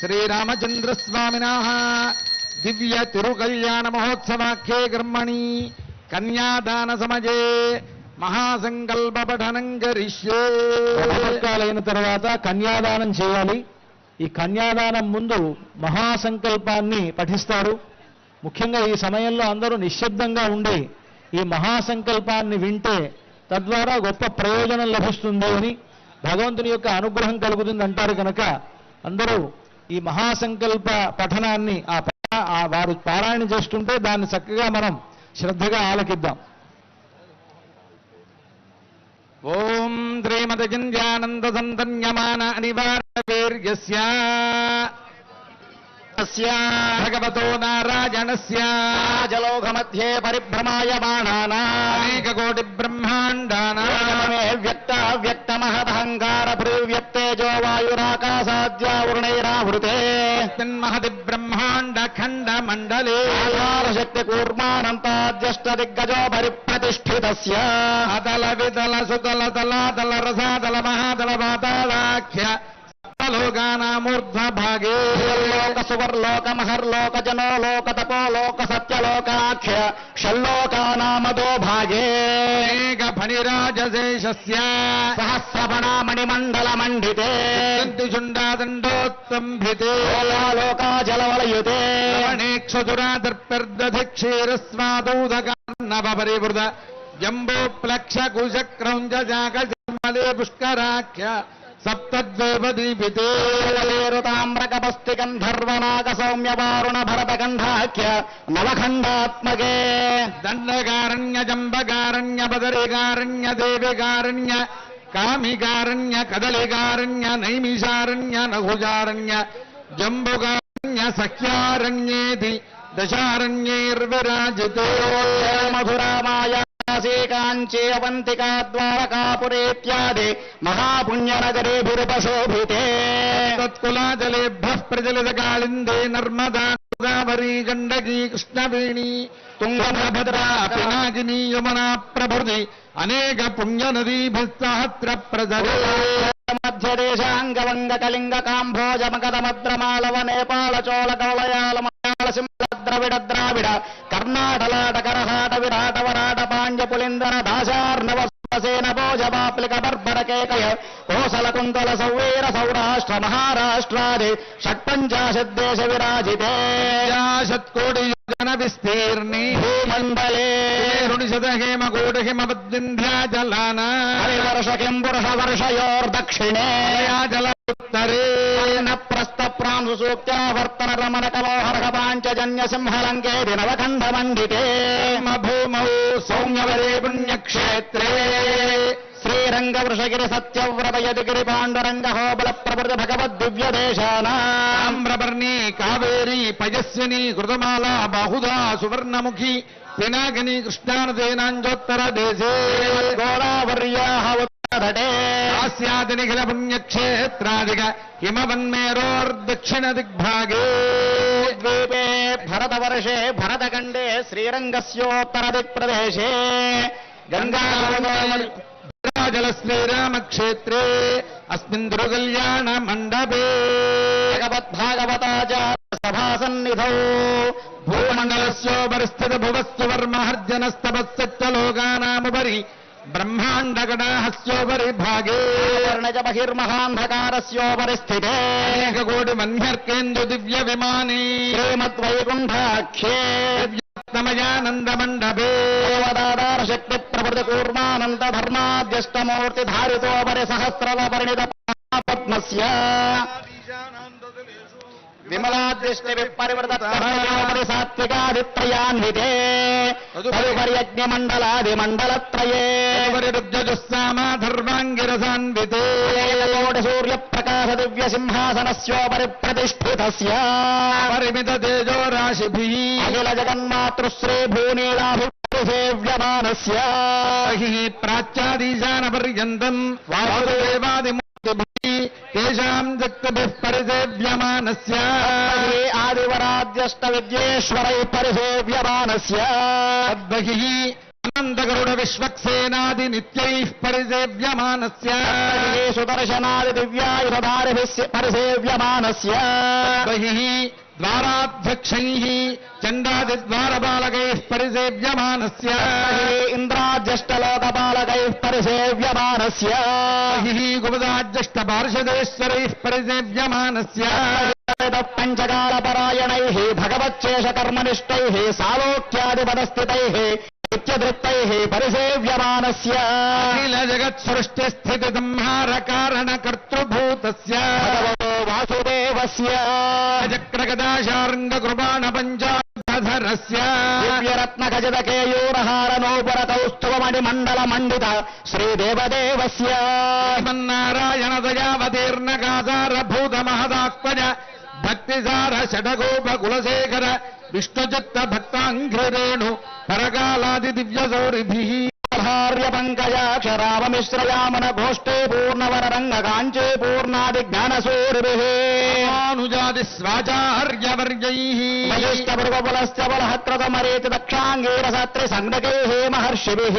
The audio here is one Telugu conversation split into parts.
శ్రీరామచంద్రస్వామిన దివ్య తిరుకల్యాణ మహోత్సవాఖ్యే కర్మణి కన్యాదాన సమజే మహాసంకల్ప పఠనం కరిష్యే రథపక్కాలైన తర్వాత కన్యాదానం చేయాలి. ఈ కన్యాదానం ముందు మహాసంకల్పాన్ని పఠిస్తారు. ముఖ్యంగా ఈ సమయంలో అందరూ నిశ్శబ్దంగా ఉండి ఈ మహాసంకల్పాన్ని వింటే తద్వారా గొప్ప ప్రయోజనం లభిస్తుంది అని భగవంతుని యొక్క అనుగ్రహం కలుగుతుంది అంటారు కనుక అందరూ ఈ మహాసంకల్ప పఠనాన్ని ఆ ఆ వారు పారాయణ చేస్తుంటే దాన్ని చక్కగా మనం శ్రద్ధగా ఆలకిద్దాం. ఓం శ్రీమదగింద్యానంద సంతన్యమాన అనివార్య भगवत नाराजन सलोक मध्ये पिभ्रमाकोटिब्रह्मांडक्तहंगार व्यक्त जो वायुराकाशाद्यावृते महति ब्रह्मांड खंड मंडले शक्ति जलोघमध्ये दिग्गजो व्यक्ताव्यक्तमहदहङ्कारभृव्यक्तेजो अतल विदल सुतल ब्रह्माण्डखण्डमण्डले शक्तिकूर्मानन्ताद्यष्टदिग्गजो परिप्रतिष्ठितस्य अदलविदलसुदलदलादलरसादलमहादलवातालाख्य సప్తలోకానామూర్ధ్వ భాగే లోక సువర్లోక మహర్లోక జనో లోక తపో లోక సత్యలోకాఖ్య షల్లోకానామదో భాగే ఫణిరాజశేషస్య మండల మండితే దండోత్తంభితే లోకా జలవలయుతే క్షీరస్వాదూదకర్ణవపరివృత జంబో ప్లక్ష కుశక్రౌంజ జాక జన్మలే పుష్కరాఖ్య സപ്തദ്വേപതിവിതേരതാമ്രകപസ്തികന്ധർവനാഗസൗമ്യവാരുണഭരതകണ്ഠാഖ്യ നവഖണ്ഡാത്മകേ ദണ്ഡകാരണ്യജംബകാരണ്യപദരികാരണ്യദേവികാരണ്യ കാമികാരണ്യ കദളികാരണ്യ നൈമിഷാരണ്യ നഹുജാരണ്യ ജംബുകാരണ്യ സഖ്യാരണ്യേതി ദശാരണ്യേർവിരാജിതേ മധുരാമായ కాశీ అవంతికా ద్వారకాపురేత్యాది మహాపుణ్యనగరేభిరుపశోభితే. తత్కులాజలేభ్య ప్రజలిత కాళిందే నర్మదా గోదావరీ గండకీ కృష్ణవేణి తుంగభద్రా పినాకిని యమునా ప్రభృతి అనేక పుణ్యనదీభిస్సహస్ర ప్రజలే మధ్యదేశాంగవంగ కళింగ కాంభోజ మగధ మద్రమాళవ నేపాళ చోళ కవలయాల మలయాళ సింహ ద్రావిడ ద్రావిడ కర్ణాటలాట కరహాట విరాట వరాట పాండ్య పులిందర దాశార్ణవ సేన భోజ బాప్లిక బర్బర కేకయ కోసల కుంతల సౌవీర సౌరాష్ట్ర మహారాష్ట్రాది షట్పంచాశద్దేశ విరాజితే శత్కోటి विस्तीर्णी भूमण्डले ऋणिशत हेमकूट हिमवद्विन्ध्याचलान हरिवर्ष किं पुरुष वर्षयोर्दक्षिणे जल उत्तरे न प्रस्तप्रांशुसूक्त्या वर्तन रमण कलोहर्ह पाञ्चजन्य सिंहलङ्के दिनवखण्डमण्डिते भूमौ सौम्यवरे पुण्यक्षेत्रे శ్రీరంగ వృషగిరి సత్యవ్రత యదుగిరి పాండురంగ హోబల ప్రభృతి భగవద్ దివ్య దేశానా తామ్రపర్ణి కావేరీ పయస్విని కృతమాల బాహుదా సువర్ణముఖి పినాకిని కృష్ణానదేనాంజోత్తర దేశే. గోదావర్యాహ ఉత్తరతటే ఆస్యాది నిఖిల పుణ్యక్షేత్రాదిక హిమవన్మేరోర్దక్షిణ దిగ్భాగే ద్వీపే భరతవర్షే భరతఖండే శ్రీరంగస్యోత్తర దిక్ప్రదేశే గంగా జల శ్రీరామక్షేత్రే అస్మిన్ దుర్గల్యాణ మండపే భగవద్భాగవతాచార్య సభాసన్నిధౌ భూమండలస్యోపరిస్థిత భువస్సు వర్మహర్జనస్తపస్సలోకానాముపరి బ్రహ్మాండగడాహస్యోపరి భాగే వర్ణజ బహిర్మహాంధకారస్యోపరి స్థితే అనేక కోటి మన్యర్కేందు దివ్య విమానే శ్రీమద్వైకుంఠాఖ్యే समयानंद मंडपे वदाधार शक्ति प्रवृत कूर्मानंद धर्माद्यष्टमूर्ति धारितो परि परिणित पद्मस्य విపరివృత సాత్వికాదిత్రయాన్వితే తదుపరి యజ్ఞమండలాది మండలత్రయే ధర్మాంగిరసాన్వితే సూర్య ప్రకాశ దివ్య సింహాసనస్యోపరి ప్రతిష్ఠితస్య పరిమిత తేజో రాశిభి అఖిల జగన్మాతృశ్రీ భూనీలాభిసేవ్యమానస్య ప్రాచ్యాదీశాన పర్యంతం వాసుదేవాదిమూర్తిభిः तेषाम् से परिसेव्यमानस्य। हे आदिवराद्यष्टविद्येश्वरैः परिसेव्यमानस्य। तद्बहिः अनन्दगरुडविश्वक्सेनादिनित्यैः परिसेव्यमानस्य। से ద్వారాధ్యక్షైః చండాదిద్వారపాలకైः పరిసేవ్యమానస్య ఇంద్రాజ్యష్టలోకపాలకైः పరిసేవ్యమానస్య బహిః గుపదాజ్యష్ట పార్షదేశ్వరైः పరిసేవ్యమానస్య పంచకాలపరాయణైः భగవచ్చేషకర్మనిష్టైः సాలోక్యాదిపదస్థితైः నిత్యదృత్తైः పరిసేవ్యమానస్య అఖిల జగత్సృష్టి వాసుదేవస్య చక్రగదాశార్ంగ కృపాణ పంచాధరస్య దివ్యరత్న గజద కేయూరహార నోపుర కౌస్తుభమణి మండల మండిత శ్రీదేవదేవస్య శ్రీమన్నారాయణ దయావతీర్ణ కాసార భూత మహదాత్మజ భక్తిసార షడగోప కులశేఖర విష్ణుచిత్త భక్తాంఘ్రిరేణు పరకాలాది దివ్య संहार्य पंकजाक्षरावमिश्रयामन घोष्टे पूर्णवररंग कांचे पूर्णादिज्ञानसूरिभिः स्वाचार्यवर्यैः वयुष्टभृगपुलश्च बलहक्रतमरेति दक्षाङ्गीरसत्रि सङ्गकैः महर्षिभिः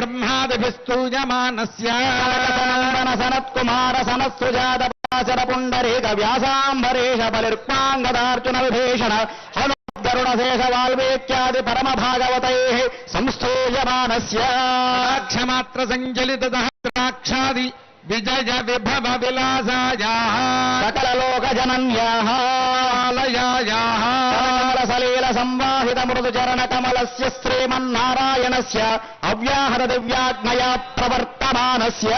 ब्रह्मादिभिस्तूयमानस्य। सनत्कुमार सनत्सुजात पुण्डरीक व्यासाम्बरेश बलिर्क्वाङ्गदार्जुन विभीषण సనత్సుజాతపాచర పరమ భాగవతై సంస్థూయమానస్య క్షమాత్ర సంచలిత ద్రాక్షాది. విజయ విభవ విలాసాయా సకల లోక జనన్యాః సలీల సంవాహిత మృదు చరణ కమలస్య శ్రీమన్నారాయణస్య అవ్యాహత దివ్యాజ్ఞయా ప్రవర్తమానస్య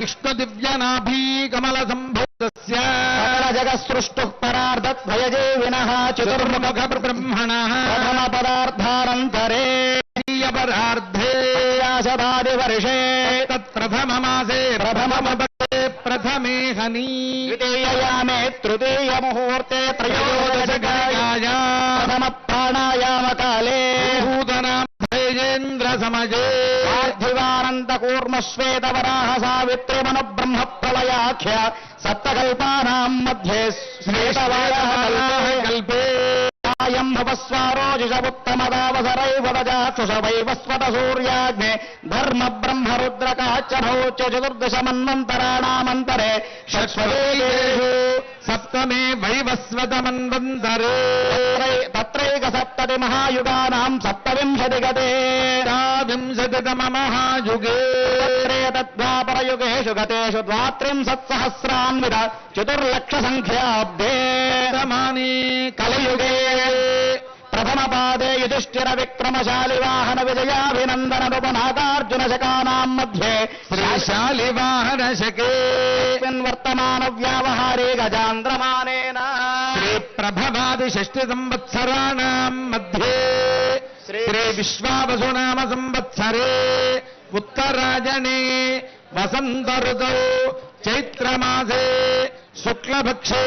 విష్ణు దివ్యనాభీ కమల సంభూతస్య సకల జగత్సృష్టు పరార్ధద్వయజే వినః చతుర్ముఖ బ్రహ్మణ ప్రథమ పదార్థానంతరే పరార్థే వ్యాసదాది వర్షే प्रथममासे प्रथमपदे प्रथमे हनी द्वितीययामे तृतीयमुहूर्ते त्रयोदशकाया प्रथमप्राणायामकाले। भूतनां समजे पार्थिवानन्दकूर्मश्वेतवराह सावित्रिमनुब्रह्मप्रलयाख्य सप्तकल्पानां मध्ये श्रेष्ठवायः कल्पे। పార్థివానంద కూర్మ శ్వేత వరాహ సావిత్రి మన బ్రహ్మ ప్రళయాఖ్య సప్తకల్పానాం మధ్యే శ్వేతవాయః కల్పే కల్పే సాయం భవస్వారోజిషముత్తమదావసరైవ వజాక్షుష వైవస్వత సూర్యాగ్నే ధర్మ బ్రహ్మ రుద్రకాచ్చభౌచ్య చతుర్దశ మన్వంతరాణామంతరే షట్వదేషు సప్తమే వైవస్వతమన్వంతరే తత్రైక సప్తతి మహాయుగానాం సప్తవింశతి గతే వింశతితమ మహాయుగే తద్వాపరయుగేషు గతేషు ద్వాత్రింశత్సహస్రాన్విత చతుర్లక్ష సంఖ్యాబ్దే సమానే కలియుగే. ప్రథమ పాదే యుధిష్ఠిర విక్రమశాలి వాహన విజయాభినందన నాగార్జున శకానాం మధ్యే శ్రీశాలివాహన శకే వర్తమాన వ్యావహారే గజాంద్రమానేన. శ్రీ ప్రభవాది షష్టి సంవత్సరాణం మధ్యే. శ్రీ- శ్రీ విశ్వావసునామ సంవత్సరే. ఉత్తరాజనే. वसंत ऋतौ चैत्रमासे शुक्लभक्षे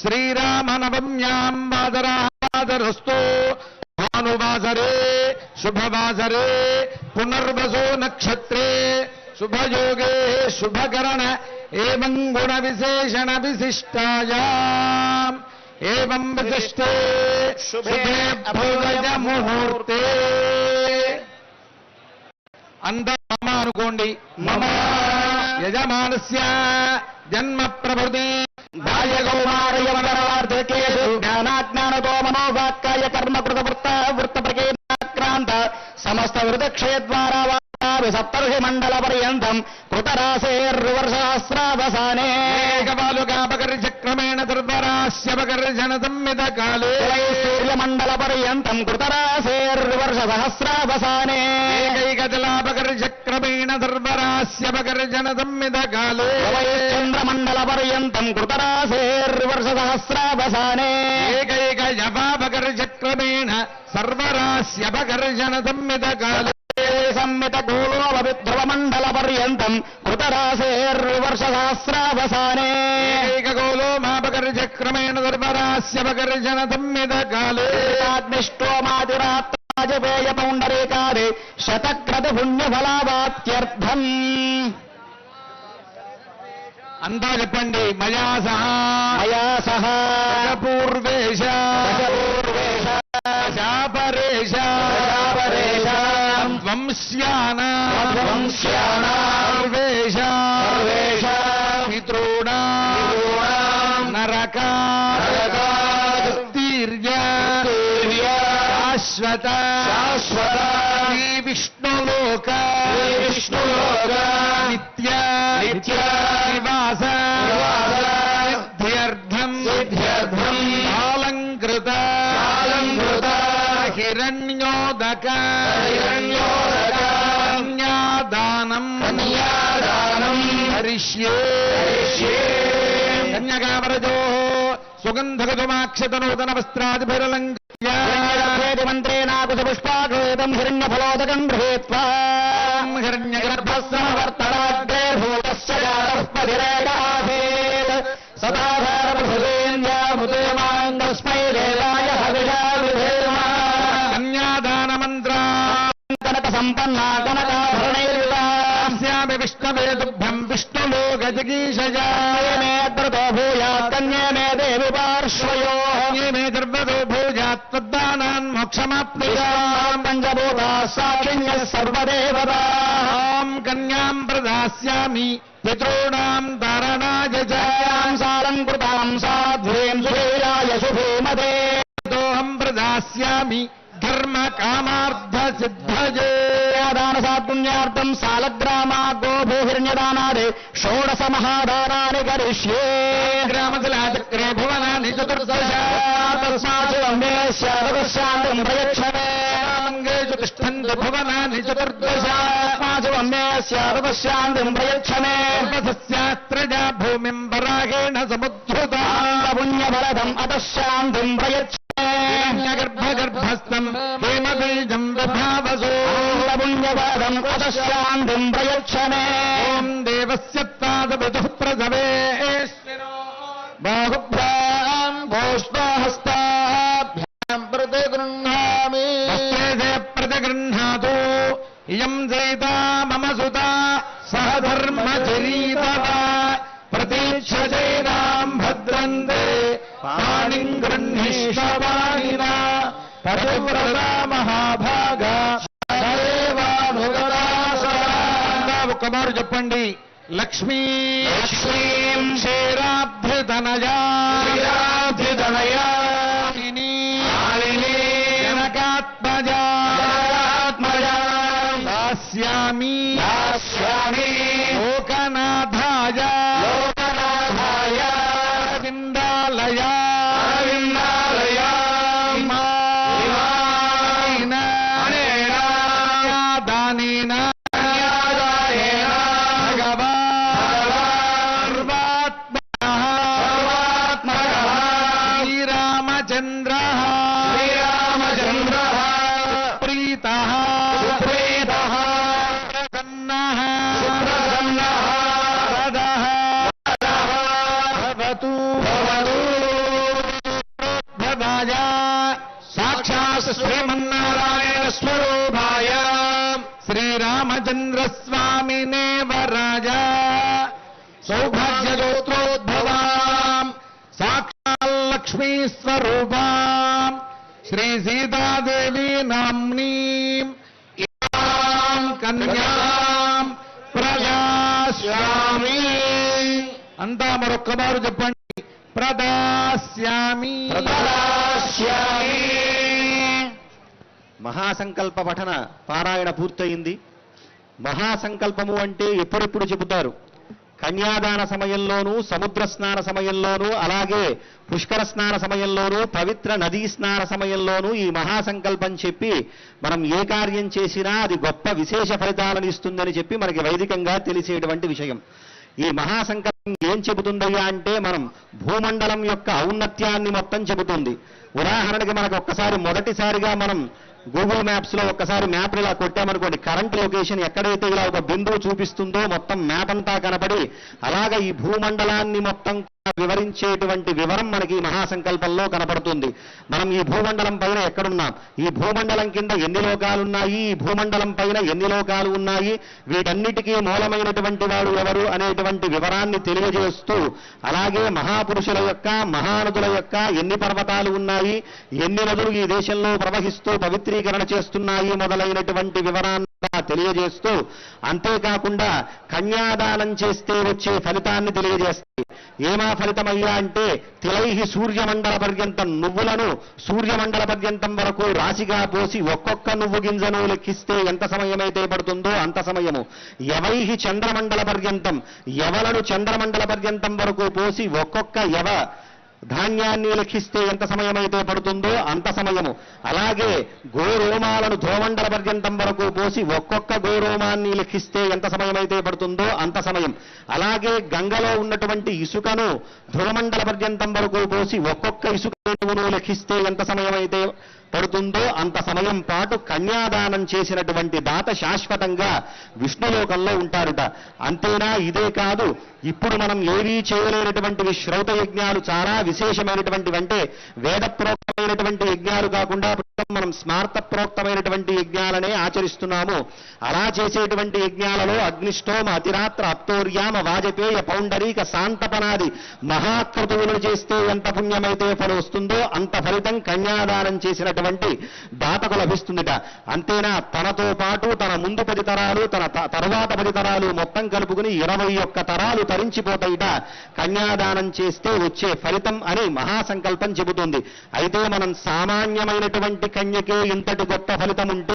श्रीरामनवम्यां बादरादरस्तु भानुवासरे शुभवासरे पुनर्वसो नक्षत्रे शुभयोगे शुभकरण एवं गुण विशेषण विशिष्टाया एवं विशिष्टे शुभे भोज मुहूर्ते అందరూ మమ అనుకోండి మమ యజమానస్య జన్మ ప్రభృతి. బాల్యకౌమారయవరార్థకేషు జ్ఞానాజ్ఞానతో మనోవాక్కాయ కర్మకృత వృత్త వృత్త ప్రకేంద్రాంత సమస్త వృతక్షయద్వారా సప్తర్షి మండల పర్యంతం కృతరాశేర్వర్షాస్రావసానే ఏకబాలుకాపకర్షక్రమేణ దుర్వరాస్యపకర్షణ సంమిత కాలే సూర్యమండల పర్యంతం కృతరాశేర్వర్ష సహస్రావసానే ఏకైకజలాపకర్షక్రమేణ దుర్వరాస్యపకర్షణ సంమిత కాలే చంద్రమండల పర్యంతం కృతరాశేర్వర్ష సహస్రావసానే ఏకైక యపాపకర్షక్రమేణ సర్వరాస్యపకర్షణ సంమిత కాలే సంమిత గోళోల విధ్రువ మండల పర్యంతం కృతరాశేర్వర్ష సహస్రావసానే ఏకగోలో మాపకర్షక్రమేణ దుర్వరాస్యపకర్షణ సంమిత కాలే అగ్నిష్టోమాతిరాత్రాజపేయ పౌండరీకారే శతక్రత పుణ్యఫలావాప్త్యర్థం అంతా చెప్పండి మయా సహా మయా సహ పూర్వేశ శాపరేశ దశాపరేషాం మనుష్యానా शाश्वत। शाश्वत। श्री विष्णुलोक विष्णुलोक नित्य। नित्य। निवास। सिद्ध्यर्थम। सिद्ध्यर्थम। कालंकृत कालंकृत हिरण्योदक हिरण्योदक कन्यादानम। कन्यादानम। हरिष्ये। हरिष्ये। कन्याकावरजो सुगन्धगतमाक्षतनूतनवस्त्रादिभिरलङ्क राजमन्त्रेणाकुशपुष्पाघेतम् हिरण्यफलोदकम् गृहीत्वा हिरण्यगर्भस्समवर्तनाग्रे भूतस्य जातः सदा साक्षिण्यः सर्वदेवताम् कन्याम् प्रदास्यामि। पितॄणाम् तरणाय जयाम् सारम् कृताम् साध्वीम् सुधीराय सुभूमते दोऽहम् प्रदास्यामि। धर्म कामार्थसिद्धये दानसात्पुण्यार्थम् सालग्रामा गोभूहिर्ण्यदानादे षोडशमहादानानि करिष्ये। ग्रामतिलाचक्रे भुवनानि चतुर्दश। तस्मात् प्रयच्छामि तिष्ठन्ति चतुर्दशा पाशुवम्यस्यादश्यान्तिम् प्रयच्छमेत्रजा भूमिम् वराहेण समुद्धृता पुण्यभरतम् अतश्यान्तिम् हेमबीजम् विभावसो देवस्य प्रसवे बाहुभ्याम् ఇయం సీతా మమ సుత సహధర్మచరీతవ ప్రతీక్షజైనాం భద్రంతే పాణిం గృహ్ణీష్వాణిన పతివ్రత మహాభాగ ఒక్కమారు చెప్పండి. లక్ష్మీ లక్ష్మీం క్షీరాబ్ధితనయా సాక్షాత్ శ్రీమన్నారాయణ స్వరూపాయ శ్రీరామచంద్ర స్వామినే వరాజ సౌభాగ్య గోత్రోద్భవా లక్ష్మీ స్వరూపాం శ్రీ సీతాదేవి నామ్నీం ఇమాం ప్రజాస్వామి అంతా మరొక్కమారు చెప్పండి. ప్రదాస్యామి. ప్రదాస్యామి. మహాసంకల్ప పఠన పారాయణ పూర్తయింది. మహాసంకల్పము అంటే ఎప్పుడెప్పుడు చెబుతారు? కన్యాదాన సమయంలోనూ సముద్ర స్నాన సమయంలోనూ అలాగే పుష్కర స్నాన సమయంలోనూ పవిత్ర నదీ స్నాన సమయంలోనూ ఈ మహాసంకల్పం చెప్పి మనం ఏ కార్యం చేసినా అది గొప్ప విశేష ఫలితాలను ఇస్తుందని చెప్పి మనకి వైదికంగా తెలిసేటువంటి విషయం. ఈ మహాసంకల్ప ఏం చెబుతుందయ్యా అంటే మనం భూమండలం యొక్క ఔన్నత్యాన్ని మొత్తం చెబుతుంది. ఉదాహరణకి మనకు ఒక్కసారి మొదటిసారిగా మనం గూగుల్ మ్యాప్స్లో ఒక్కసారి మ్యాప్ ఇలా కొట్టామనుకోండి కరెంట్ లొకేషన్ ఎక్కడైతే ఇలా ఒక బిందువు చూపిస్తుందో మొత్తం మ్యాప్ అంతా కనపడి అలాగా ఈ భూమండలాన్ని మొత్తం వివరించేటువంటి వివరం మనకి ఈ మహాసంకల్పంలో కనపడుతుంది. మనం ఈ భూమండలం పైన ఎక్కడున్నాం? ఈ భూమండలం కింద ఎన్ని లోకాలు ఉన్నాయి? ఈ భూమండలం పైన ఎన్ని లోకాలు ఉన్నాయి? వీటన్నిటికీ మూలమైనటువంటి వాడు ఎవరు అనేటువంటి వివరాన్ని తెలియజేస్తూ అలాగే మహాపురుషుల యొక్క మహానదుల యొక్క ఎన్ని పర్వతాలు ఉన్నాయి ఎన్ని నదులు ఈ దేశంలో ప్రవహిస్తూ పవిత్రీకరణ చేస్తున్నాయి మొదలైనటువంటి వివరాన్ని తెలియజేస్తూ అంతేకాకుండా కన్యాదానం చేస్తే వచ్చే ఫలితాన్ని తెలియజేస్తాయి. ఏమా ఫలితమయ్యా అంటే తిలైహి సూర్యమండల పర్యంతం నువ్వులను సూర్యమండల పర్యంతం వరకు రాశిగా పోసి ఒక్కొక్క నువ్వు గింజను లెక్కిస్తే ఎంత సమయమైతే పడుతుందో అంత సమయము. ఎవైహి చంద్రమండల పర్యంతం ఎవలను చంద్రమండల పర్యంతం వరకు పోసి ఒక్కొక్క ఎవ ధాన్యాన్ని లెక్కిస్తే ఎంత సమయమైతే పడుతుందో అంత సమయము. అలాగే గోరోమాలను ధ్రువమండల పర్యంతం వరకు పోసి ఒక్కొక్క గోరోమాన్ని లెక్కిస్తే ఎంత సమయమైతే పడుతుందో అంత సమయం. అలాగే గంగలో ఉన్నటువంటి ఇసుకను ధ్రువమండల పర్యంతం వరకు పోసి ఒక్కొక్క ఇసుకను లెక్కిస్తే ఎంత సమయమైతే పడుతుందో అంత సమయం పాటు కన్యాదానం చేసినటువంటి దాత శాశ్వతంగా విష్ణులోకంలో ఉంటారుట. అంతేనా? ఇదే కాదు. ఇప్పుడు మనం ఏవీ చేయలేనటువంటివి శ్రౌత యజ్ఞాలు చాలా విశేషమైనటువంటివంటే వేద యజ్ఞాలు కాకుండా మనం స్మార్త ప్రోక్తమైనటువంటి యజ్ఞాలనే ఆచరిస్తున్నాము. అలా చేసేటువంటి యజ్ఞాలలో అగ్నిష్టోమ అతిరాత్ర అప్తోర్యామ వాజపేయ పౌండరీక శాంతపనాది మహాకృతువులు చేస్తే ఎంత పుణ్యమైతే ఫలం వస్తుందో అంత ఫలితం కన్యాదానం అనేటువంటి దాతకు లభిస్తుందిట. అంతేనా? తనతో పాటు తన ముందు పది తరాలు తన త- పది తరాలు మొత్తం కలుపుకుని ఇరవై ఒక్క తరాలు తరించిపోతాయిట. కన్యాదానం చేస్తే వచ్చే ఫలితం అని మహాసంకల్పం చెబుతుంది. అయితే మనం సామాన్యమైనటువంటి కన్యకే ఇంతటి గొప్ప ఫలితం ఉంటే